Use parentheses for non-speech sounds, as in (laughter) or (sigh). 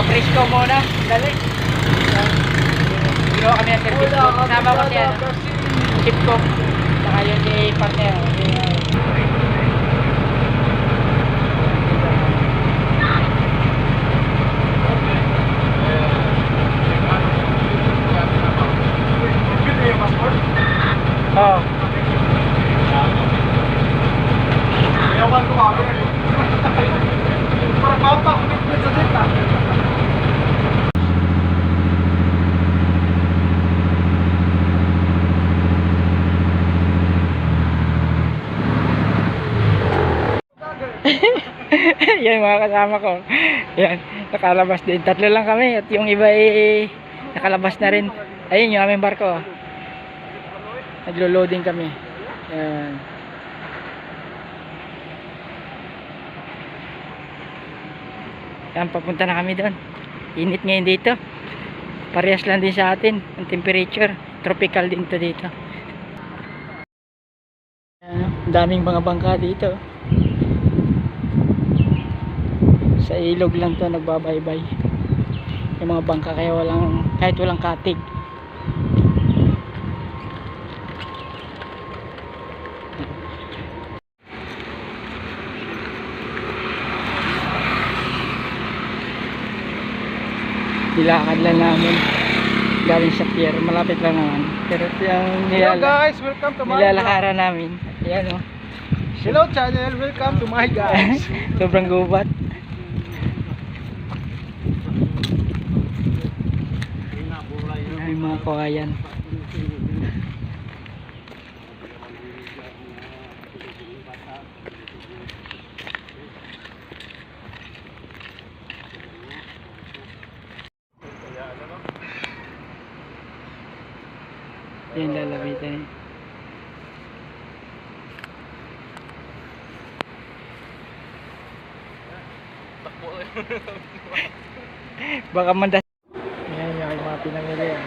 Papresko muna. Dali. Ginawa kami ng service ko. Kasama ko si ano, chip ko. Saka yun si partner. Oo. Ewan ko kami. (laughs) yan mga kasama ko. Yan, nakalabas din. Tatlo lang kami at yung iba eh, nakalabas na rin. Ayun yung aming barko. Naglo-loading kami. Yan. Yan, papunta na kami doon. Init ngayon dito. Parehas lang din sa atin ang temperature. Tropical din to dito. Daming mga bangka dito. Sa ilog lang to nagbabaybay. Yung mga bangka kaya walang kahit walang katig. Nilakad lang namin. Galing sa pier malapit lang naman. Pero yung Hello nilala guys, welcome to my nilalakaran namin. Ayan o Hello channel, welcome to my (laughs) guys. sobrang gubat mga kawayan yan lalabitan eh. Baka mandas. Ayan yung mga pinamili. ah.